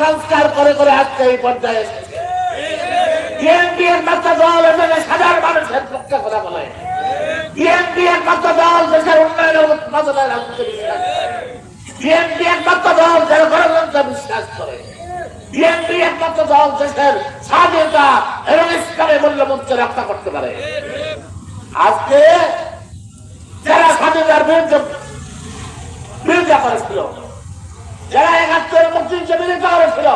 সংস্কার করে করে আজকে এই পর্যায়ে এসেছে। বিএনপি দল এখানে সাধারণ মানুষের পক্ষে কথা বলে। স্বাধীনতা এবং ইসলামের মূল্যমন্ত্র রক্ষা করতে পারে। আজকে যারা স্বাধীনতার বিরুদ্ধে বিরোধিতা করেছিল যারা একাত্তরের মুক্তিযুদ্ধে বিরোধিতা করেছিল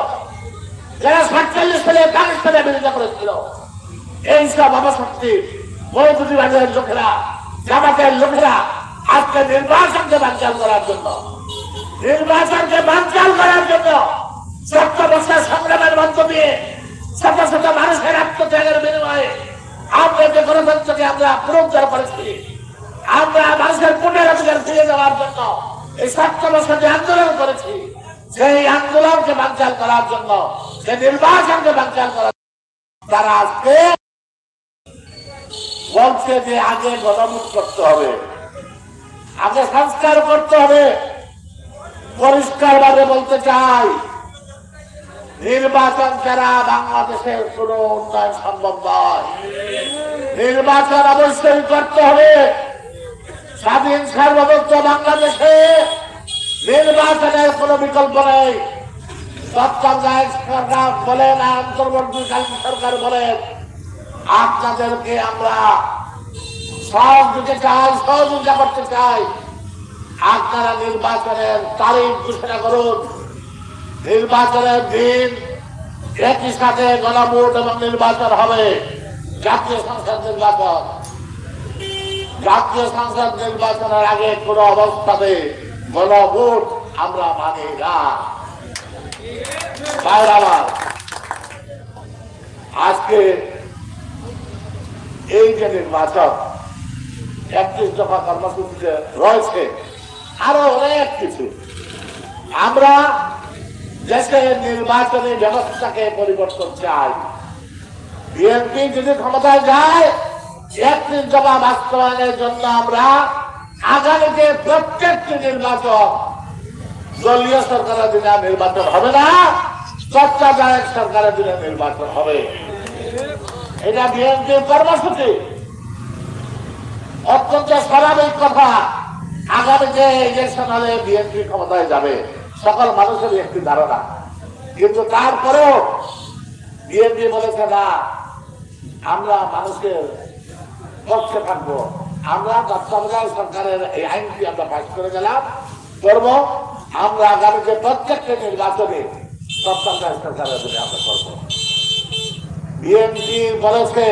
যারা সাতচল্লিশ সালে পাকিস্তানের বিরোধিতা করেছিল, এই সব অবশক্তি মৌদুদি বাজারের লোকেরা, জামাতের লোকেরা আজকে নির্বাচনকে বাঞ্চাল করার জন্য, নির্বাচনকে বাঞ্চাল করার জন্য সত্য বছর সংগ্রামের মধ্য দিয়ে শত শত মানুষের আত্মত্যাগের বিনিময়ে আমরা যে গণতন্ত্রকে আমরা পুরস্কার করেছি, আমরা মানুষের পুনের অধিকার ফিরে দেওয়ার জন্য এই সত্য বছর যে আন্দোলন করেছি, সেই আন্দোলনকে বাঞ্চাল করার জন্য সেই নির্বাচনকে বাঞ্চাল করার তারা আজকে বলছে যে আগে গণমুখ করতে হবে, আগে সংস্কার করতে হবে। পরিষ্কার ভাবে বলতে চাই, নির্বাচন ছাড়া বাংলাদেশের কোন উন্নয়ন সম্ভব নয়। নির্বাচন অবশ্যই করতে হবে। স্বাধীন সার্বভৌমত্ব বাংলাদেশে নির্বাচনের কোন বিকল্প নেই। তত্ত্বাবধায়ক সরকার বলেন আর অন্তর্বর্তীকালীন সরকার বলেন আপনাদেরকে আমরা দিতে চাই সহযোগিতা করতে চাই। আপনারা নির্বাচনের তারিখ ঘোষণা করুন। নির্বাচনের দিন একই সাথে গণভোট এবং নির্বাচন হবে। জাতীয় সংসদ নির্বাচন। জাতীয় সংসদ নির্বাচনের আগে কোন অবস্থাতে গণভোট আমরা মানি না। আজকে এই যে নির্বাচন, একত্রিশ দফা কর্মসূচিতে রয়েছে, আরও অনেক কিছু। আমরা দেশের নির্বাচনী ব্যবস্থাকে পরিবর্তন চাই। বিএনপি যদি ক্ষমতায় যায়, একত্রিশ দফা বাস্তবায়নের জন্য আমরা আগামীতে প্রত্যেকটি নির্বাচন দলীয় সরকারের দিনে নির্বাচন হবে না। তত্ত্বাবধায়ক সরকারের দিনে নির্বাচন হবে। এটা বিএনপির কর্মসূচি। অত্যন্ত স্বাভাবিক কথা। আগামীতে ইলেকশন হলে বিএনপি ক্ষমতায় যাবে, সকল মানুষের একটি ধারণা। কিন্তু তারপরেও বিএনপি বলেছে, না, আমরা মানুষের পক্ষে থাকব। আমরা তত্ত্বাবধায়ক সরকারের এই আইনটি আমরা পাশ করে গেলাম, করব। আমরা আগামীতে প্রত্যেকটা নির্বাচনে তত্ত্বাবধায়ক সরকারের দিনে আমরা করব। বিএনপির বলেছে